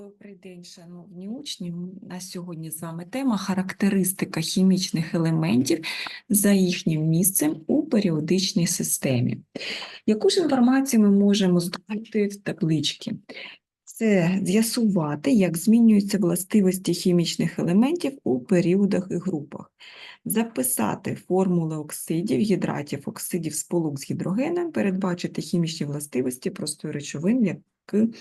Добрий день, шановні учні. На сьогодні з вами тема характеристика хімічних елементів за їхнім місцем у періодичній системі. Яку ж інформацію ми можемо здобути в табличці? Це з'ясувати, як змінюються властивості хімічних елементів у періодах і групах, записати формули оксидів, гідратів, оксидів сполук з гідрогеном, передбачити хімічні властивості простої речовин, які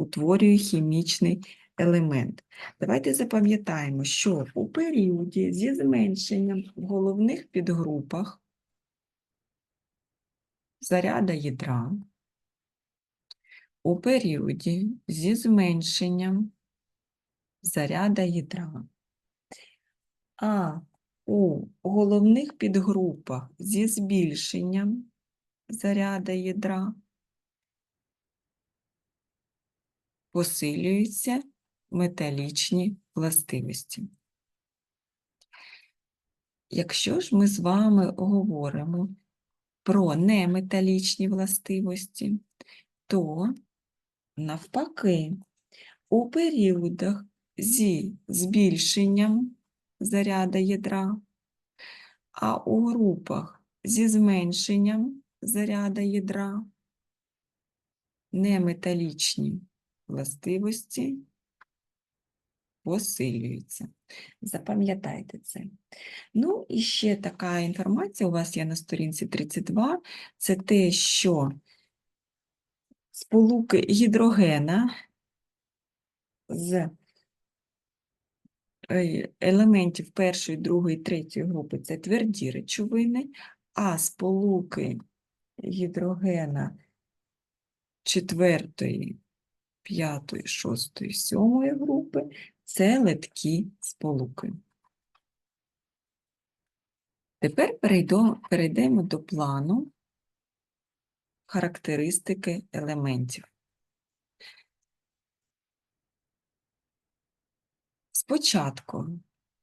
утворює хімічний елемент. Давайте запам'ятаємо, що у періоді зі зменшенням в головних підгрупах заряда ядра, у періоді зі зменшенням заряда ядра, а у головних підгрупах зі збільшенням заряда ядра посилюються металічні властивості. Якщо ж ми з вами говоримо про неметалічні властивості, то навпаки, у періодах зі збільшенням заряда ядра, а у групах зі зменшенням заряда ядра неметалічні властивості посилюються. Запам'ятайте це. Ну, і ще така інформація у вас є на сторінці 32, це те, що сполуки гідрогена з е, елементів першої, другої, третьої групи це тверді речовини, а сполуки гідрогена четвертої, п'ятої, шостої, сьомої групи це литкі сполуки. Тепер перейдемо, перейдемо до плану характеристики елементів. Спочатку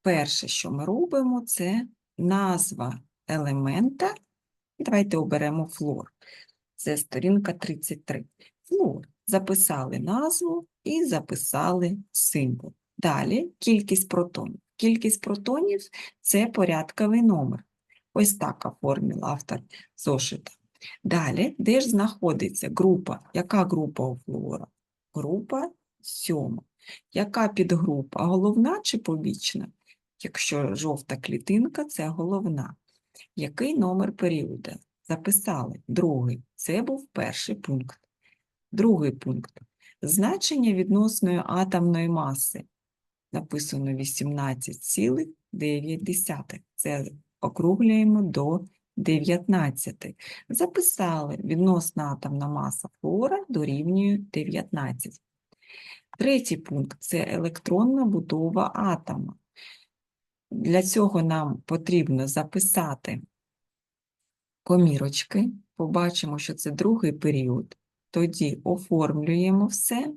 перше, що ми робимо, це назва елемента. Давайте оберемо флор. Це сторінка 33. Флор. Записали назву і записали символ. Далі кількість протонів. Кількість протонів – це порядковий номер. Ось так оформив автор зошита. Далі, де ж знаходиться група? Яка група у флора? Група сьома. Яка підгрупа? Головна чи побічна? Якщо жовта клітинка, це головна. Який номер періоду? Записали. Другий. Це був перший пункт. Другий пункт. Значення відносної атомної маси. Написано 18,9. Це округлюємо до 19. Записали відносна атомна маса флора дорівнює 19. Третій пункт це електронна будова атома. Для цього нам потрібно записати комірочки. Побачимо, що це другий період. Тоді оформлюємо все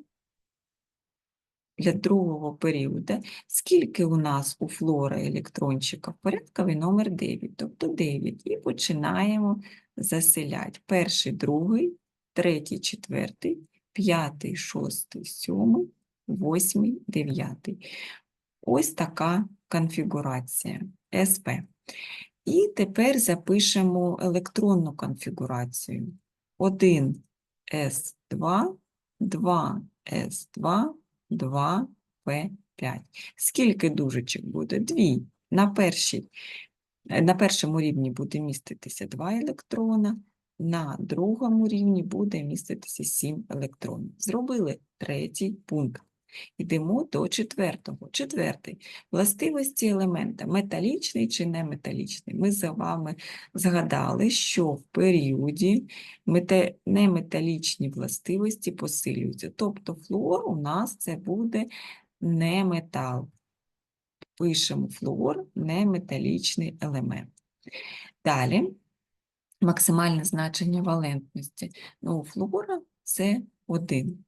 для другого періоду. Скільки у нас у флора електрончиків? Порядковий номер 9, тобто 9. І починаємо заселяти. Перший, другий, третій, четвертий, п'ятий, шостий, сьомий, восьмий, дев'ятий. Ось така конфігурація СП. І тепер запишемо електронну конфігурацію. 1 S2, 2 S2, 2 P5. Скільки дужечок буде? Дві. На, першій, на першому рівні буде міститися 2 електрона, на другому рівні буде міститися 7 електронів. Зробили третій пункт. Йдемо до четвертого. Четвертий. Властивості елемента металічний чи неметалічний. Ми з вами згадали, що в періоді неметалічні властивості посилюються. Тобто флуор у нас це буде не метал. Пишемо флуор неметалічний елемент. Далі максимальне значення валентності. Ну, у флуора це 1.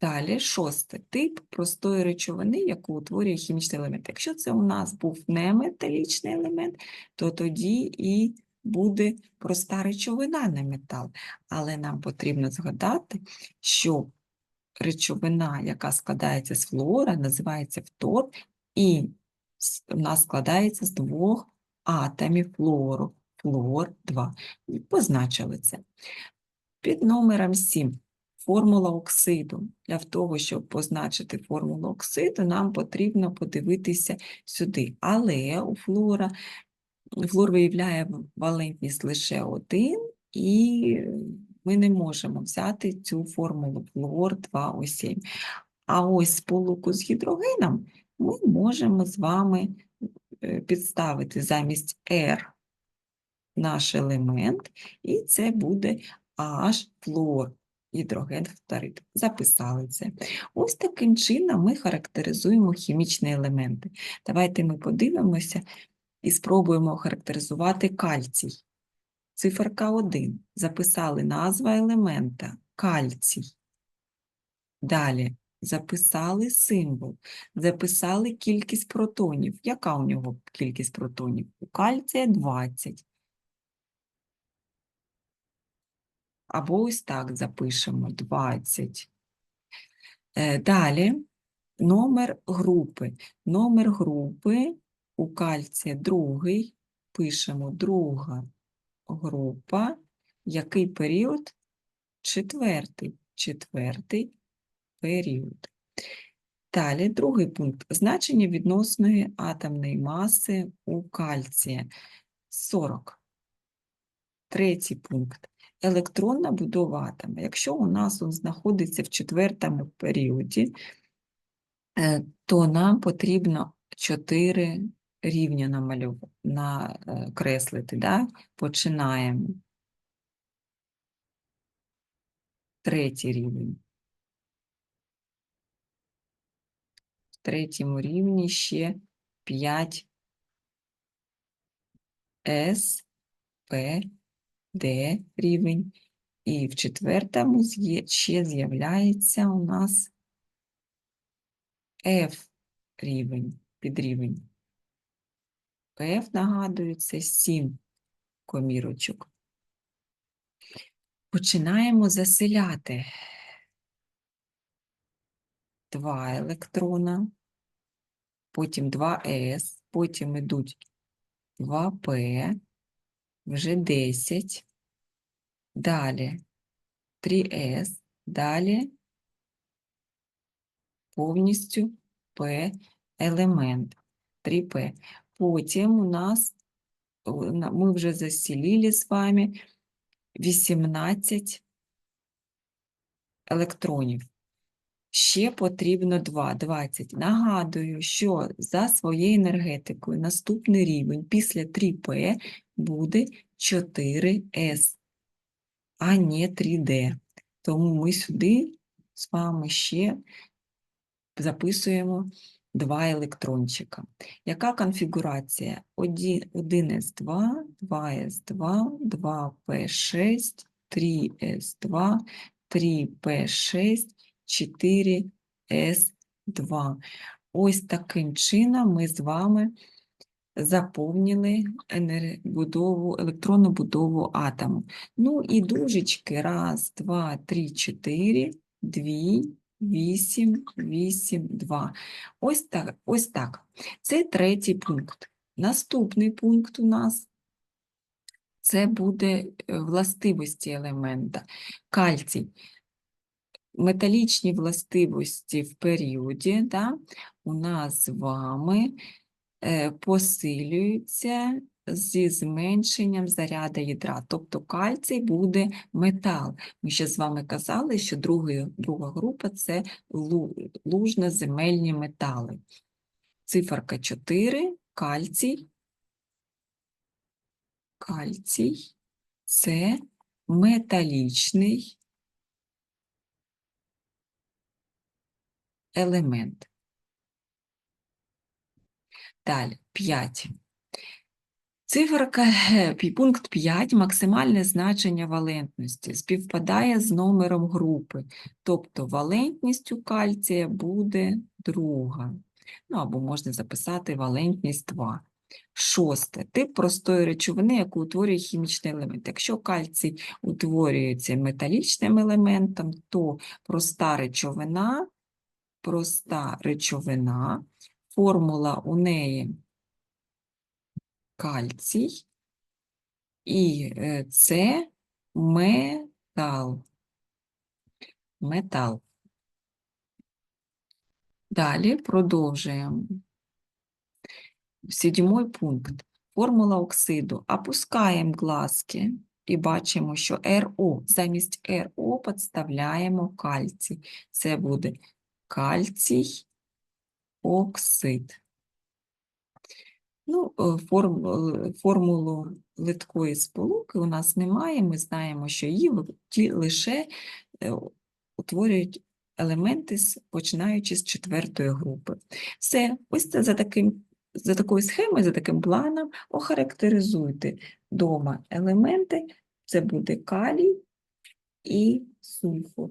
Далі, шосте, тип простої речовини, яку утворює хімічний елемент. Якщо це у нас був неметалічний елемент, то тоді і буде проста речовина, не метал. Але нам потрібно згадати, що речовина, яка складається з флуора, називається фтор, і вона складається з двох атомів флуору. Флуор 2. Позначили це. Під номером 7. Формула оксиду. Для того, щоб позначити формулу оксиду, нам потрібно подивитися сюди. Але у флуора флуор виявляє валентність лише один, і ми не можемо взяти цю формулу флуор 2О7. А ось сполуку з гідрогеном ми можемо з вами е, підставити замість R наш елемент, і це буде H флуор, гідроген фторид. Записали це. Ось таким чином ми характеризуємо хімічні елементи. Давайте ми подивимося і спробуємо охарактеризувати кальцій. Циферка 1. Записали назва елемента кальцій. Далі записали символ, записали кількість протонів. Яка у нього кількість протонів? У кальція 20. Або ось так запишемо 20. Е, Далі номер групи. Номер групи у кальція другий. Пишемо друга група. Який період? Четвертий. Четвертий період. Далі другий пункт. Значення відносної атомної маси у кальція 40. Третій пункт. Електронна будова атома. Якщо у нас він знаходиться в четвертому періоді, е, то нам потрібно 4 рівня намалювати, накреслити. Да? Починаємо. Третій рівень. В третьому рівні ще 5 С, П, Д рівень. І в четвертому ще з'являється у нас F рівень, підрівень. F, нагадую, це 7 комірочок. Починаємо заселяти два електрона, потім 2s, потім йдуть 2p, вже 10, далі 3s, далі повністю p елемент 3p. Потім у нас ми вже засілили з вами 18 електронів. Ще потрібно 2, 20. Нагадую, що за своєю енергетикою наступний рівень після 3P буде 4S, а не 3D. Тому ми сюди з вами ще записуємо два електрончика. Яка конфігурація? 1S2, 2S2, 2P6, 3S2, 3P6, 4S2. Ось таким чином ми з вами заповнили будову, електронну будову атому. Ну і дужечки. Раз, два, три, чотири, дві, вісім, вісім, два. Ось так. Ось так. Це третій пункт. Наступний пункт у нас це буде е, властивості елемента. Кальцій. Металічні властивості в періоді да, у нас з вами е, посилюються зі зменшенням заряду ядра. Тобто кальцій буде метал. Ми ще з вами казали, що другий, друга група це лу- лужно-земельні метали. Циферка 4, кальцій. Кальцій це металічний елемент. Далі 5. Циферка, е, пункт 5, максимальне значення валентності співпадає з номером групи, тобто валентність у кальція буде друга. Ну або можна записати валентність 2. Шосте. Тип простої речовини, яку утворює хімічний елемент. Якщо кальцій утворюється металічним елементом, то проста речовина, проста речовина, формула у неї кальцій, і е, це метал. Метал. Далі продовжуємо. Сьомий пункт. Формула оксиду. Опускаємо глазки і бачимо, що РО. Замість РО підставляємо кальцій. Це буде кальцій оксид. Ну, е, е, формулу литкої сполуки у нас немає. Ми знаємо, що її лише е, утворюють елементи, починаючи з четвертої групи. Все, ось це за таким. За такою схемою, за таким планом охарактеризуйте дома елементи. Це буде калій і сульфур.